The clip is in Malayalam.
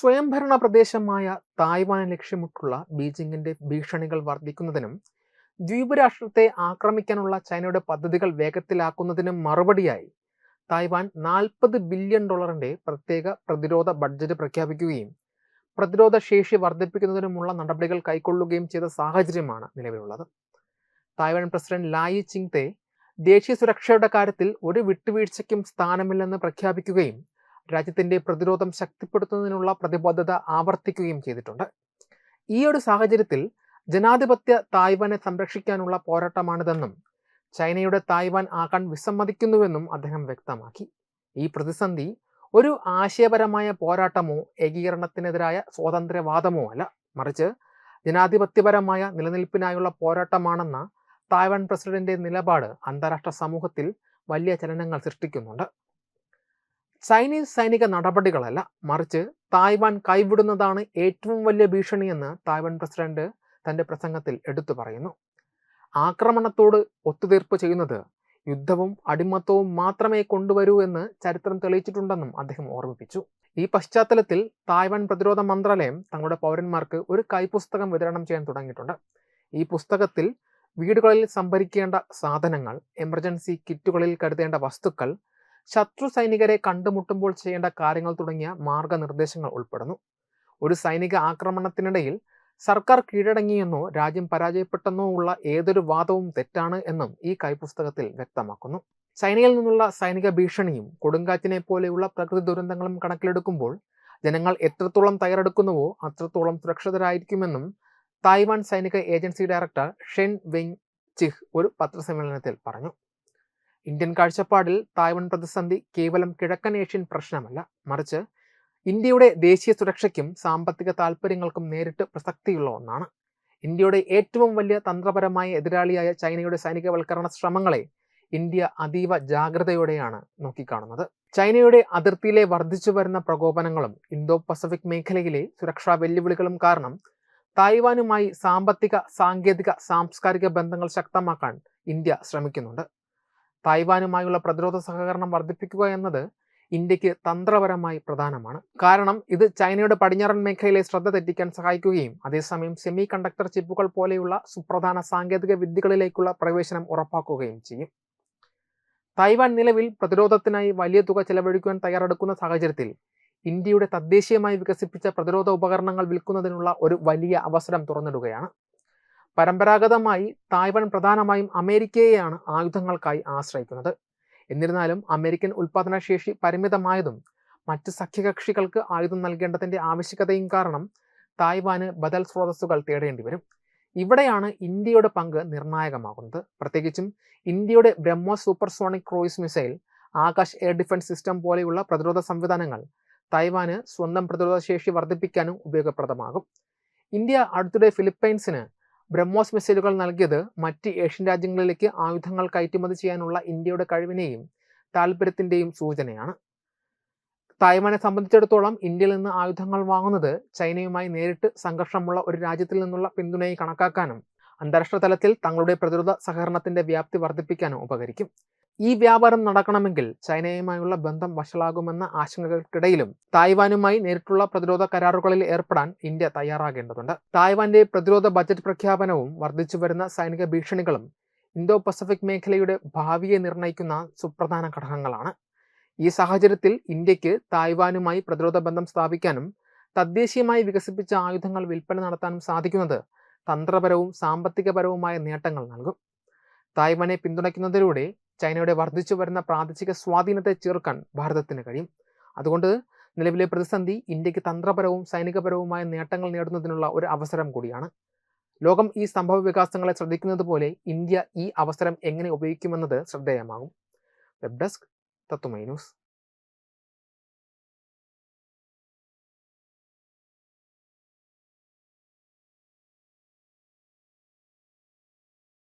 സ്വയംഭരണ പ്രദേശമായ തായ്വാനെ ലക്ഷ്യമിട്ടുള്ള ബീജിംഗിന്റെ ഭീഷണികൾ വർദ്ധിക്കുന്നതിനും ദ്വീപ് രാഷ്ട്രത്തെ ആക്രമിക്കാനുള്ള ചൈനയുടെ പദ്ധതികൾ വേഗത്തിലാക്കുന്നതിനും മറുപടിയായി തായ്വാൻ നാൽപ്പത് ബില്യൺ ഡോളറിന്റെ പ്രത്യേക പ്രതിരോധ ബഡ്ജറ്റ് പ്രഖ്യാപിക്കുകയും പ്രതിരോധ ശേഷി വർദ്ധിപ്പിക്കുന്നതിനുമുള്ള നടപടികൾ കൈക്കൊള്ളുകയും ചെയ്ത സാഹചര്യമാണ് നിലവിലുള്ളത്. തായ്വാൻ പ്രസിഡന്റ് ലായി ചിങ്തെ ദേശീയ സുരക്ഷയുടെ കാര്യത്തിൽ ഒരു വിട്ടുവീഴ്ചയ്ക്കും സ്ഥാനമില്ലെന്ന് പ്രഖ്യാപിക്കുകയും രാജ്യത്തിന്റെ പ്രതിരോധം ശക്തിപ്പെടുത്തുന്നതിനുള്ള പ്രതിബദ്ധത ആവർത്തിക്കുകയും ചെയ്തിട്ടുണ്ട്. ഈ ഒരു സാഹചര്യത്തിൽ ജനാധിപത്യ തായ്വാനെ സംരക്ഷിക്കാനുള്ള പോരാട്ടമാണിതെന്നും ചൈനയുടെ തായ്വാൻ ആക്കാൻ വിസമ്മതിക്കുന്നുവെന്നും അദ്ദേഹം വ്യക്തമാക്കി. ഈ പ്രതിസന്ധി ഒരു ആശയപരമായ പോരാട്ടമോ ഏകീകരണത്തിനെതിരായ സ്വാതന്ത്ര്യവാദമോ അല്ല. മറിച്ച് ജനാധിപത്യപരമായ നിലനിൽപ്പിനായുള്ള പോരാട്ടമാണെന്ന തായ്വാൻ പ്രസിഡന്റിന്റെ നിലപാട് അന്താരാഷ്ട്ര സമൂഹത്തിൽ വലിയ ചലനങ്ങൾ സൃഷ്ടിക്കുന്നുണ്ട്. ചൈനീസ് സൈനിക നടപടികളല്ല മറിച്ച് തായ്വാൻ കൈവിടുന്നതാണ് ഏറ്റവും വലിയ ഭീഷണിയെന്ന് തായ്വാൻ പ്രസിഡന്റ് തന്റെ പ്രസംഗത്തിൽ എടുത്തു പറയുന്നു. ആക്രമണത്തോട് ഒത്തുതീർപ്പ് ചെയ്യുന്നത് യുദ്ധവും അടിമത്തവും മാത്രമേ കൊണ്ടുവരൂ എന്ന് ചരിത്രം തെളിയിച്ചിട്ടുണ്ടെന്നും അദ്ദേഹം ഓർമ്മിപ്പിച്ചു. ഈ പശ്ചാത്തലത്തിൽ തായ്വാൻ പ്രതിരോധ മന്ത്രാലയം തങ്ങളുടെ പൗരന്മാർക്ക് ഒരു കൈപുസ്തകം വിതരണം ചെയ്യാൻ തുടങ്ങിയിട്ടുണ്ട്. ഈ പുസ്തകത്തിൽ വീടുകളിൽ സംഭരിക്കേണ്ട സാധനങ്ങൾ എമർജൻസി കിറ്റുകളിൽ കരുതേണ്ട വസ്തുക്കൾ ശത്രു സൈനികരെ കണ്ടുമുട്ടുമ്പോൾ ചെയ്യേണ്ട കാര്യങ്ങൾ തുടങ്ങിയ മാർഗനിർദ്ദേശങ്ങൾ ഉൾപ്പെടുന്നു. ഒരു സൈനിക ആക്രമണത്തിനിടയിൽ സർക്കാർ കീഴടങ്ങിയെന്നോ രാജ്യം പരാജയപ്പെട്ടെന്നോ ഉള്ള ഏതൊരു വാദവും തെറ്റാണ് എന്നും ഈ കൈപുസ്തകത്തിൽ വ്യക്തമാക്കുന്നു. ചൈനയിൽ നിന്നുള്ള സൈനിക ഭീഷണിയും കൊടുങ്കാറ്റിനെ പോലെയുള്ള പ്രകൃതി ദുരന്തങ്ങളും കണക്കിലെടുക്കുമ്പോൾ ജനങ്ങൾ എത്രത്തോളം തയ്യാറെടുക്കുന്നുവോ അത്രത്തോളം സുരക്ഷിതരായിരിക്കുമെന്നും തായ്വാൻ സൈനിക agency director Shen Weng Chih ഒരു പത്രസമ്മേളനത്തിൽ പറഞ്ഞു. ഇന്ത്യൻ കാഴ്ചപ്പാടിൽ തായ്വാൻ പ്രതിസന്ധി കേവലം കിഴക്കൻ ഏഷ്യൻ പ്രശ്നമല്ല. മറിച്ച് ഇന്ത്യയുടെ ദേശീയ സുരക്ഷയ്ക്കും സാമ്പത്തിക താൽപ്പര്യങ്ങൾക്കും നേരിട്ട് പ്രസക്തിയുള്ള ഒന്നാണ്. ഇന്ത്യയുടെ ഏറ്റവും വലിയ തന്ത്രപരമായ എതിരാളിയായ ചൈനയുടെ സൈനികവൽക്കരണ ശ്രമങ്ങളെ ഇന്ത്യ അതീവ ജാഗ്രതയോടെയാണ് നോക്കിക്കാണുന്നത്. ചൈനയുടെ അതിർത്തിയിലെ വർദ്ധിച്ചു വരുന്ന പ്രകോപനങ്ങളും ഇന്തോ പസഫിക് മേഖലയിലെ സുരക്ഷാ വെല്ലുവിളികളും കാരണം തായ്വാനുമായി സാമ്പത്തിക സാങ്കേതിക സാംസ്കാരിക ബന്ധങ്ങൾ ശക്തമാക്കാൻ ഇന്ത്യ ശ്രമിക്കുന്നുണ്ട്. തായ്വാനുമായുള്ള പ്രതിരോധ സഹകരണം വർദ്ധിപ്പിക്കുക എന്നത് ഇന്ത്യയ്ക്ക് തന്ത്രപരമായി പ്രധാനമാണ്. കാരണം ഇത് ചൈനയുടെ പടിഞ്ഞാറൻ മേഖലയിലെ ശ്രദ്ധ തെറ്റിക്കാൻ സഹായിക്കുകയും അതേസമയം സെമി കണ്ടക്ടർ ചിപ്പുകൾ പോലെയുള്ള സുപ്രധാന സാങ്കേതിക വിദ്യകളിലേക്കുള്ള പ്രവേശനം ഉറപ്പാക്കുകയും ചെയ്യും. തായ്വാൻ നിലവിൽ പ്രതിരോധത്തിനായി വലിയ തുക ചെലവഴിക്കുവാൻ തയ്യാറെടുക്കുന്ന സാഹചര്യത്തിൽ ഇന്ത്യയുടെ തദ്ദേശീയമായി വികസിപ്പിച്ച പ്രതിരോധ ഉപകരണങ്ങൾ വിൽക്കുന്നതിനുള്ള ഒരു വലിയ അവസരം തുറന്നിടുകയാണ്. പരമ്പരാഗതമായി തായ്വാൻ പ്രധാനമായും അമേരിക്കയെയാണ് ആയുധങ്ങൾക്കായി ആശ്രയിക്കുന്നത്. എന്നിരുന്നാലും അമേരിക്കൻ ഉൽപാദനശേഷി പരിമിതമായതും മറ്റ് സഖ്യകക്ഷികൾക്ക് ആയുധം നൽകേണ്ടതിന്റെ ആവശ്യകതയും കാരണം തായ്വാന് ബദൽ സ്രോതസ്സുകൾ തേടേണ്ടി വരും. ഇവിടെയാണ് ഇന്ത്യയുടെ പങ്ക് നിർണായകമാകുന്നത്. പ്രത്യേകിച്ചും ഇന്ത്യയുടെ BrahMos supersonic cruise missile Akash air defence system പോലെയുള്ള പ്രതിരോധ സംവിധാനങ്ങൾ തായ്വാന് സ്വന്തം പ്രതിരോധ ശേഷി വർദ്ധിപ്പിക്കാനും ഉപയോഗപ്രദമാകും. ഇന്ത്യ അടുത്തിടെ ഫിലിപ്പൈൻസിന് ബ്രഹ്മോസ് മിസൈലുകൾ നൽകിയത് മറ്റ് ഏഷ്യൻ രാജ്യങ്ങളിലേക്ക് ആയുധങ്ങൾ കയറ്റുമതി ചെയ്യാനുള്ള ഇന്ത്യയുടെ കഴിവിനെയും താല്പര്യത്തിന്റെയും സൂചനയാണ്. തായ്വാനെ സംബന്ധിച്ചിടത്തോളം ഇന്ത്യയിൽ നിന്ന് ആയുധങ്ങൾ വാങ്ങുന്നത് ചൈനയുമായി നേരിട്ട് സംഘർഷമുള്ള ഒരു രാജ്യത്തിൽ നിന്നുള്ള പിന്തുണയെ കണക്കാക്കാനും അന്താരാഷ്ട്ര തലത്തിൽ തങ്ങളുടെ പ്രതിരോധ സഹകരണത്തിന്റെ വ്യാപ്തി വർദ്ധിപ്പിക്കാനും ഉപകരിക്കും. ഈ വ്യാപാരം നടക്കണമെങ്കിൽ ചൈനയുമായുള്ള ബന്ധം വഷളാകുമെന്ന ആശങ്കകൾക്കിടയിലും തായ്വാനുമായി നേരിട്ടുള്ള പ്രതിരോധ കരാറുകളിൽ ഏർപ്പെടാൻ ഇന്ത്യ തയ്യാറാകേണ്ടതുണ്ട്. തായ്വാന്റെ പ്രതിരോധ ബജറ്റ് പ്രഖ്യാപനവും വർദ്ധിച്ചു വരുന്ന സൈനിക ഭീഷണികളും ഇന്തോ പസഫിക് മേഖലയുടെ ഭാവിയെ നിർണയിക്കുന്ന സുപ്രധാന ഘടകങ്ങളാണ്. ഈ സാഹചര്യത്തിൽ ഇന്ത്യയ്ക്ക് തായ്വാനുമായി പ്രതിരോധ ബന്ധം സ്ഥാപിക്കാനും തദ്ദേശീയമായി വികസിപ്പിച്ച ആയുധങ്ങൾ വിൽപ്പന നടത്താനും സാധിക്കുന്നത് തന്ത്രപരവും സാമ്പത്തികപരവുമായ നേട്ടങ്ങൾ നൽകും. തായ്വാനെ പിന്തുണയ്ക്കുന്നതിലൂടെ ചൈനയുടെ വർദ്ധിച്ചു വരുന്ന പ്രാദേശിക സ്വാധീനത്തെ ചെറുക്കാൻ ഭാരതത്തിന് കഴിയും. അതുകൊണ്ട് നിലവിലെ പ്രതിസന്ധി ഇന്ത്യയ്ക്ക് തന്ത്രപരവും സൈനികപരവുമായ നേട്ടങ്ങൾ നേടുന്നതിനുള്ള ഒരു അവസരം കൂടിയാണ്. ലോകം ഈ സംഭവ വികാസങ്ങളെ ശ്രദ്ധിക്കുന്നത് പോലെ ഇന്ത്യ ഈ അവസരം എങ്ങനെ ഉപയോഗിക്കുമെന്നത് ശ്രദ്ധേയമാകും. Web desk Tatwamayi news.